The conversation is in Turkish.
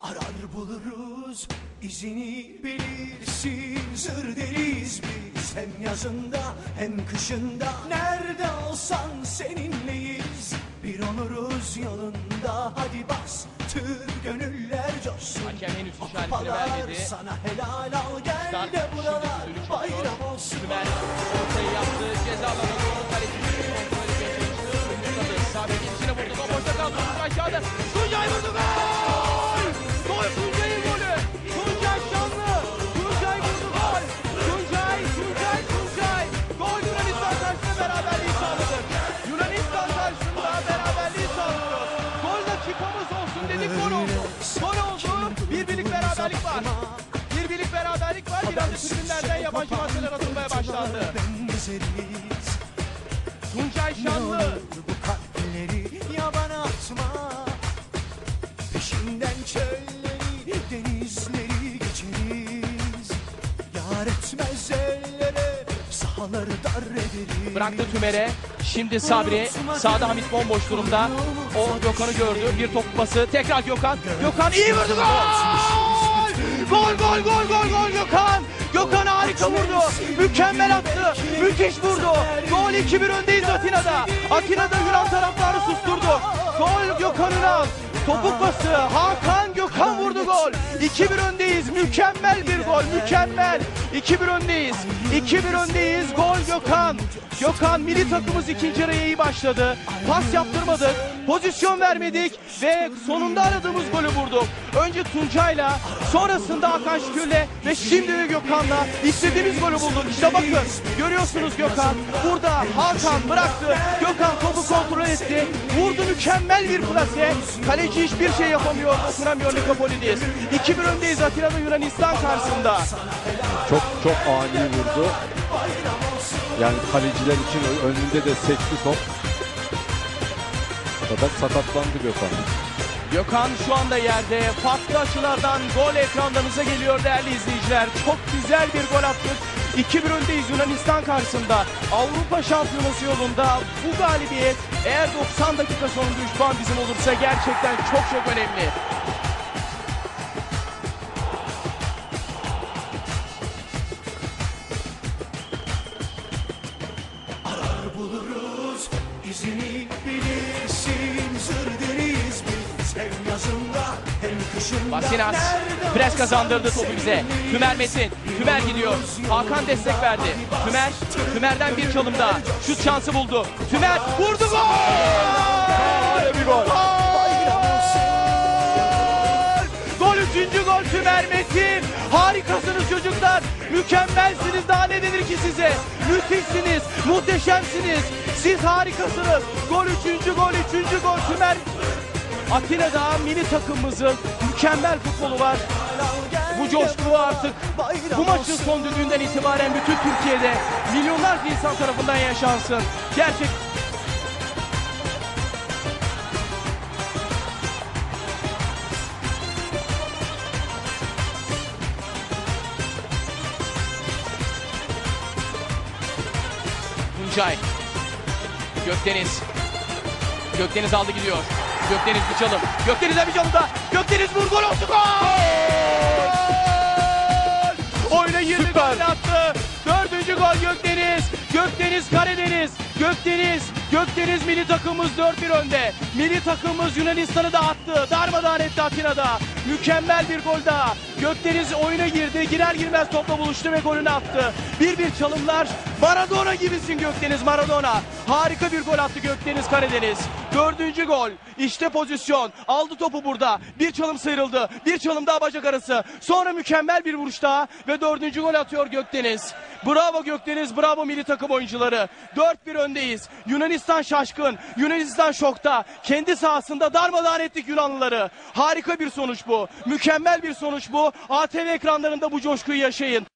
Arar buluruz izini bilirsin Zır deliyiz biz hem yazında hem kışında Nerede olsan seninleyiz Bir oluruz yolunda hadi bas Tür gönüller coşsun Hakem henüz işaretini vermedi. Sana helal al gel Start de buralar bayram olsun Sümer ortayı yaptı. Ceza alanı doğru kaleci kontrol etmeye çalıştı. Umutladı. Sabit içine vurdu. Boşta kaldı. Aşağıda. Tuncay vurdu. Gol! Beraberlik var. Bir birlik beraberlik var. Biraz da tribünlerden yabancı maddeler atılmaya başlandı. Tuncay Şanlı. bu kalpleri yabana atma Peşinden çölleri denizleri geçeriz Yar etmez ellere sahaları dar ederiz Bıraktı Tümer'e. Şimdi Sabri. Sağda Hamit bomboş durumda. O Gökhan'ı gördü. Bir top pası. Tekrar Gökhan. Gökhan iyi vurdu. Gol! Gol gol gol gol gol Gökhan. Gökhan harika vurdu. Mükemmel attı. Müthiş vurdu. Gol 2-1 öndeyiz Atina'da. Atina'da Yunan taraftarı susturdu. Gol Gökhan'ın al. Topuk pası. Hakan Gökhan vurdu gol. 2-1 öndeyiz. Mükemmel bir gol. Mükemmel. 2-1 öndeyiz. 2-1 öndeyiz. Gol Gökhan. Gökhan milli takımımız ikinci araya iyi başladı. Pas yaptırmadık. Pozisyon vermedik ve sonunda aradığımız golü vurduk. Önce Tuncay'la, sonrasında Hakan Şükür'le ve şimdi de Gökhan'la istediğimiz golü bulduk. İşte bakın görüyorsunuz Gökhan. Burada Hakan bıraktı. Gökhan topu kontrol etti. Vurdu mükemmel bir plase. Kaleci hiçbir şey yapamıyor. Dokunamıyor Nikopolidis. 2-1 öndeyiz Atina'da Yunanistan karşısında. Çok çok ani vurdu. Yani kaleciler için önünde de sekti top. Fakat sakatlandı Gökhan. Gökhan şu anda yerde. Farklı açılardan gol ekranlarınıza geliyor değerli izleyiciler. Çok güzel bir gol attık. 2-1 öndeyiz Yunanistan karşısında. Avrupa Şampiyonası yolunda bu galibiyet eğer 90 dakika sonunda 3 puan bizim olursa gerçekten çok çok önemli. Arar buluruz izini bilirsin Zır Basinas pres kazandırdı topu bize. Tümer Metin. Tümer gidiyor. Hakan destek verdi. Tümer, Tümer'den bir çalım daha. Şut şansı buldu. Tümer vurdu gol! Bir gol. Gol üçüncü gol Tümer Metin. Harikasınız çocuklar. Mükemmelsiniz. Daha ne denir ki size? Müthişsiniz. Muhteşemsiniz. Siz harikasınız. Gol üçüncü gol üçüncü gol Tümer. Atina'da mini takımımızın mükemmel futbolu var. Bu coşku artık bu maçın son düdüğünden itibaren bütün Türkiye'de milyonlarca insan tarafından yaşansın. Gerçek Tuncay. Gökdeniz. Gökdeniz aldı gidiyor. Gökdeniz bir çalım. Gökdeniz'e bir çalım da. Gökdeniz vur gol oldu gol! Oyuna 20 gol attı. Dördüncü gol Gökdeniz. Gökdeniz Karadeniz. Gökdeniz. Gökdeniz milli takımımız 4-1 önde. Milli takımımız Yunanistan'ı da attı. Darmadağın etti Atina'da. Mükemmel bir gol daha. Gökdeniz oyuna girdi. Girer girmez topla buluştu ve golünü attı. Bir bir çalımlar. Maradona gibisin Gökdeniz Maradona. Harika bir gol attı Gökdeniz Karadeniz. Dördüncü gol. İşte pozisyon. Aldı topu burada. Bir çalım sıyrıldı. Bir çalım daha bacak arası. Sonra mükemmel bir vuruş daha. Ve dördüncü gol atıyor Gökdeniz. Bravo Gökdeniz. Bravo milli takım oyuncuları. 4-1 öndeyiz. Yunanistan şaşkın. Yunanistan şokta. Kendi sahasında darmadağın ettik Yunanlıları. Harika bir sonuç bu. Mükemmel bir sonuç bu. ATV ekranlarında bu coşkuyu yaşayın.